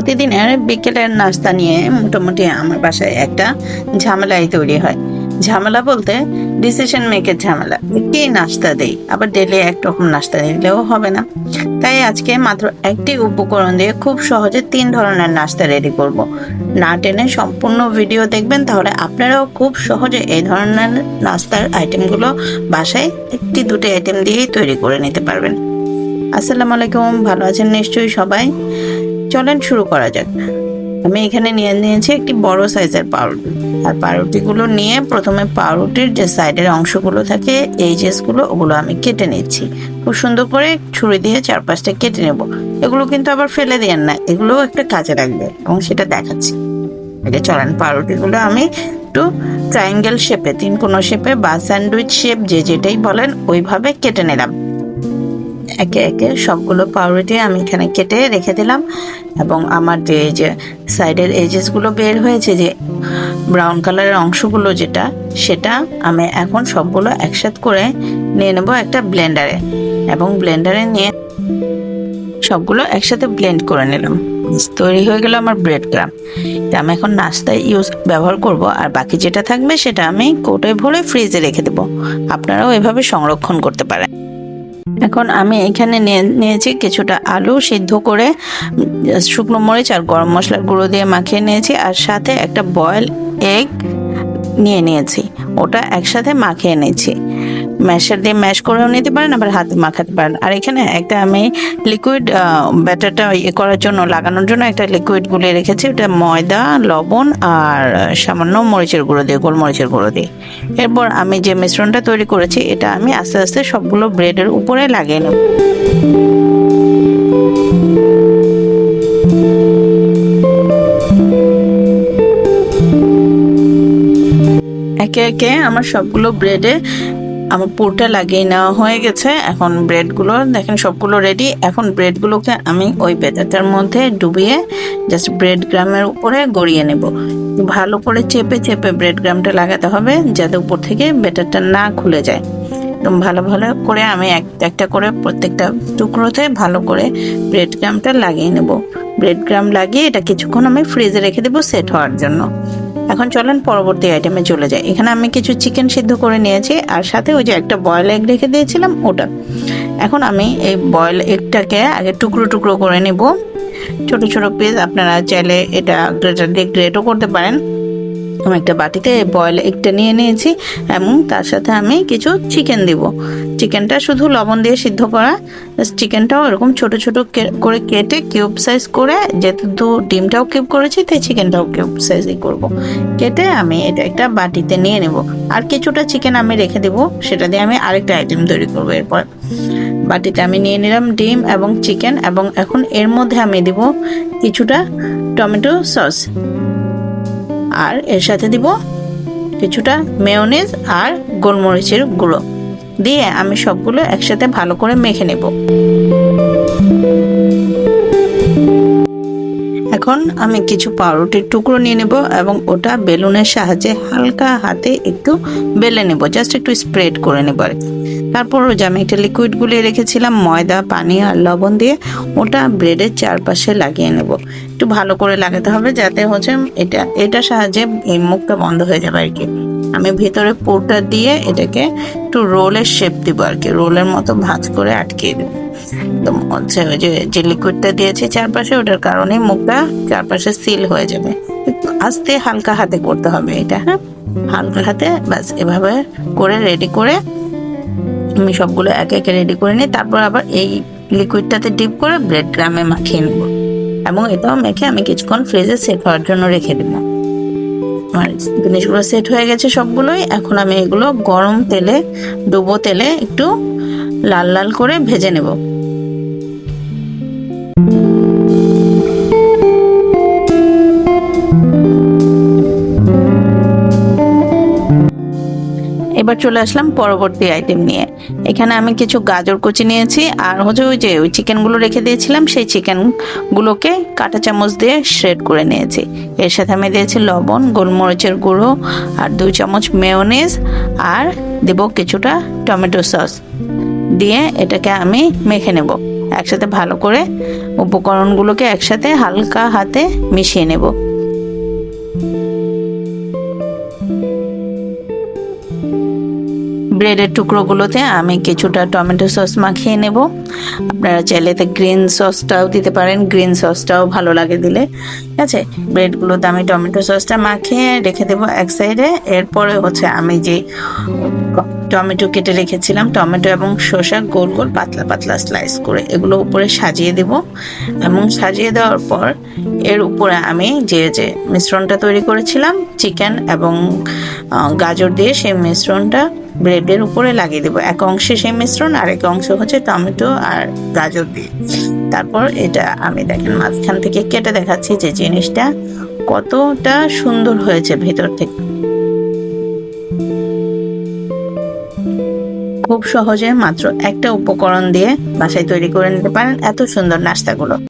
প্রতিদিনের বিকেলের নাস্তা নিয়ে মোটামুটি আমার বাসায় একটা ঝামেলাই তৈরি হয়। ঝামেলা বলতে ডিসিশন মেকের ঝামেলা। কি নাস্তা দেই? আবার ডেলি একরকম নাস্তা দিলেও হবে না। তাই আজকে মাত্র একটি উপকরণ দিয়ে খুব সহজে তিন ধরনের নাস্তা রেডি করব। না টেনে সম্পূর্ণ ভিডিও দেখবেন, তাহলে আপনারাও খুব সহজে এই ধরনের নাস্তার আইটেমগুলো বাসায় একটি দুটি আইটেম দিয়েই তৈরি করে নিতে পারবেন। আসসালামু আলাইকুম, ভালো আছেন নিশ্চয়ই সবাই? চলেন শুরু করা যাক। আমি এখানে নিয়ে নিয়েছি একটি বড় সাইজের পাউরুটি। আর পাউরুটিগুলো নিয়ে প্রথমে পাউরুটির যে সাইডের অংশগুলো থাকে, এই জেসগুলো ওগুলো আমি কেটে নিচ্ছি। খুব সুন্দর করে ছুরি দিয়ে চারপাশটা কেটে নেব। এগুলো কিন্তু আবার ফেলে দেন না এগুলো একটা কাজে লাগবে এবং সেটা দেখাচ্ছি। এটা চলেন, পাউরুটিগুলো আমি একটু ট্রায়াঙ্গেল শেপে তিন কোনো শেপে বা স্যান্ডউইচ শেপ যে যেটাই বলেন, ওইভাবে কেটে নিলাম। একে একে সবগুলো পাউরুটি আমি এখানে কেটে রেখে দিলাম। এবং আমার যে এই যে সাইডের এজেসগুলো বের হয়েছে, যে ব্রাউন কালারের অংশগুলো যেটা, সেটা আমি এখন সবগুলো একসাথে করে নিয়ে নেব একটা ব্লেন্ডারে এবং ব্লেন্ডারে নিয়ে সবগুলো একসাথে ব্লেন্ড করে নিলাম। তৈরি হয়ে গেল আমার ব্রেড এটা আমি এখন নাস্তায় ইউজ ব্যবহার করব, আর বাকি যেটা থাকবে সেটা আমি কোটোয় ভরে ফ্রিজে রেখে দেবো। আপনারাও এভাবে সংরক্ষণ করতে পারেন। এখন আমি এখানে নিয়ে নিয়েছি কিছুটা আলু সিদ্ধ করে, শুকনো মরিচ আর গরম মশলার গুঁড়ো দিয়ে মাখিয়ে নিয়েছি আর সাথে একটা বয়েল এগ নিয়ে নিয়েছি। ওটা একসাথে মাখিয়ে নিয়েছি। ম্যাশার দিয়ে ম্যাশ করেও নিতে পারেন, আবার হাতে মাখাতে পারেন। আর এখানে একটা আমি লিকুইড ব্যাটারটা ইয়ে করার জন্য, লাগানোর জন্য একটা লিকুইড গুলিয়ে রেখেছি। ওটা ময়দা, লবণ আর সামান্য মরিচের গুঁড়ো দিয়ে, গোলমরিচের গুঁড়ো দিয়ে। এরপর আমি যে মিশ্রণটা তৈরি করেছি, এটা আমি আস্তে আস্তে সবগুলো ব্রেডের উপরে লাগিয়ে নেব। একে একে আমার সবগুলো ব্রেডে আমার পুরটা লাগিয়ে নেওয়া হয়ে গেছে। এখন ব্রেডগুলো দেখেন সবগুলো রেডি এখন ব্রেডগুলোকে আমি ওই বেতাটার মধ্যে ডুবিয়ে জাস্ট ব্রেড গ্রামের উপরে গড়িয়ে নেব। ভালো করে চেপে চেপে ব্রেড গ্রামটা লাগাতে হবে যাতে উপর থেকে বেটারটা না খুলে যায়। একদম ভালো ভালো করে আমি এক একটা করে প্রত্যেকটা টুকরোতে ভালো করে ব্রেড গ্রামটা লাগিয়ে নেব। ব্রেড গ্রাম লাগিয়ে এটা কিছুক্ষণ আমি ফ্রিজে রেখে দেবো সেট হওয়ার জন্য। এখন চলেন পরবর্তী আইটেমে চলে যাই। এখানে আমি কিছু চিকেন সিদ্ধ করে নিয়েছি, আর সাথে ওই যে একটা বয়েল এগ রেখে দিয়েছিলাম ওটা। এখন আমি এই বয়েল এগটাকে আগে টুকরো টুকরো করে নেব। ছোট ছোট পিস আপনারা চাইলে এটা গ্রেটার দিয়ে গ্রেটও করতে পারেন। আমি একটা বাটিতে বয়েল এগটা নিয়ে নিয়েছি এবং তার সাথে আমি কিছু চিকেন দিব। চিকেনটা শুধু লবণ দিয়ে সিদ্ধ করা। চিকেনটাও এরকম ছোট ছোট করে কেটে কিউব সাইজ করে যেহেতু ডিমটাও কিউব করেছি, তাই চিকেনটাও কিউব সাইজই করব। কেটে আমি এটা একটা বাটিতে নিয়ে নেব। আর কিছুটা চিকেন আমি রেখে দেব, সেটা দিয়ে আমি আরেকটা আইটেম তৈরি করব এরপর। বাটিতে আমি নিয়ে নিলাম ডিম এবং চিকেন এবং এখন এর মধ্যে আমি দিব কিছুটা টমেটো সস আর এর সাথে দিব কিছুটা মেয়োনিজ আর গোলমরিচের গুঁড়ো। দিয়ে আমি সবগুলো একসাথে ভালো করে মেখে নেব। এখন আমি কিছু পাউরুটির টুকরো নিয়ে নেব এবং ওটা বেলুনের সাহায্যে হালকা হাতে একটু বেলে নেব জাস্ট একটু স্প্রেড করে নেব আর কি। তারপর ওই যে আমি একটা লিকুইড গুলিয়ে রেখেছিলাম, ময়দা, পানি আর লবণ দিয়ে, ওটা ব্রেডের চারপাশে লাগিয়ে নেব। একটু ভালো করে লাগাতে হবে যাতে হচ্ছে এটা এটা সাহায্যে এই মুখটা বন্ধ হয়ে যাবে আর কি আমি ভেতরে পুরটা দিয়ে এটাকে একটু রোলের শেপ দিব আর কি রোলের মতো ভাঁজ করে আটকিয়ে দেবো। একদম হচ্ছে ওই যে যে লিকুইডটা দিয়েছি চারপাশে, ওটার কারণে মুখটা চারপাশে সিল হয়ে যাবে। আস্তে হালকা হাতে করতে হবে এটা হ্যাঁ? হালকা হাতে ব্যাস, এভাবে করে রেডি করে আমি সবগুলো একে একে রেডি করে নিই তারপর আবার এই লিকুইডটাতে ডিপ করে ব্রেড গ্রামে মাখিয়ে নেব। এবং এটাও মেখে আমি কিছুক্ষণ ফ্রিজে সেট হওয়ার জন্য রেখে দেবো। আমার জিনিসগুলো সেট হয়ে গেছে সবগুলোই। এখন আমি এগুলো গরম তেলে, ডুবো তেলে একটু লাল লাল করে ভেজে নেব। এবার চলে আসলাম পরবর্তী আইটেম নিয়ে। এখানে আমি কিছু গাজর কুচি নিয়েছি, আর হচ্ছে ওই যে ওই চিকেনগুলো রেখে দিয়েছিলাম, সেই চিকেনগুলোকে কাঁটা চামচ দিয়ে শ্রেড করে নিয়েছি। এর সাথে আমি দিয়েছি লবণ, গোলমরিচের গুঁড়ো, আর দুই চামচ মেয়োনিজ আর দেব কিছুটা টমেটো সস। দিয়ে এটাকে আমি মেখে নেব। একসাথে ভালো করে উপকরণগুলোকে একসাথে হালকা হাতে মিশিয়ে নেব। ব্রেডের টুকরোগুলোতে আমি কিছুটা টমেটো সস মাখিয়ে নেব। আপনারা চাইলে এতে গ্রিন সসটাও দিতে পারেন। গ্রিন সসটাও ভালো লাগে দিলে। ঠিক আছে? ব্রেডগুলোতে আমি টমেটো সসটা মাখিয়ে রেখে দেবো এক সাইডে এরপরে হচ্ছে আমি যে টমেটো কেটে রেখেছিলাম, টমেটো এবং শসা গোল গোল পাতলা পাতলা স্লাইস করে এগুলো উপরে সাজিয়ে দেব। এবং সাজিয়ে দেওয়ার পর এর উপরে আমি যে যে মিশ্রণটা তৈরি করেছিলাম, চিকেন এবং গাজর দিয়ে সেই মিশ্রণটা ব্রেডের উপরে লাগিয়ে দেবো। এক অংশে সেই মিশ্রণ আর এক অংশ হচ্ছে টমেটো আর গাজর দিয়ে। তারপর এটা আমি দেখেন মাঝখান থেকে কেটে দেখাচ্ছি যে জিনিসটা কতটা সুন্দর হয়েছে ভেতর থেকে। খুব সহজে মাত্র একটা উপকরণ দিয়ে বাসায় তৈরি করে নিতে পারেন এত সুন্দর নাস্তাগুলো।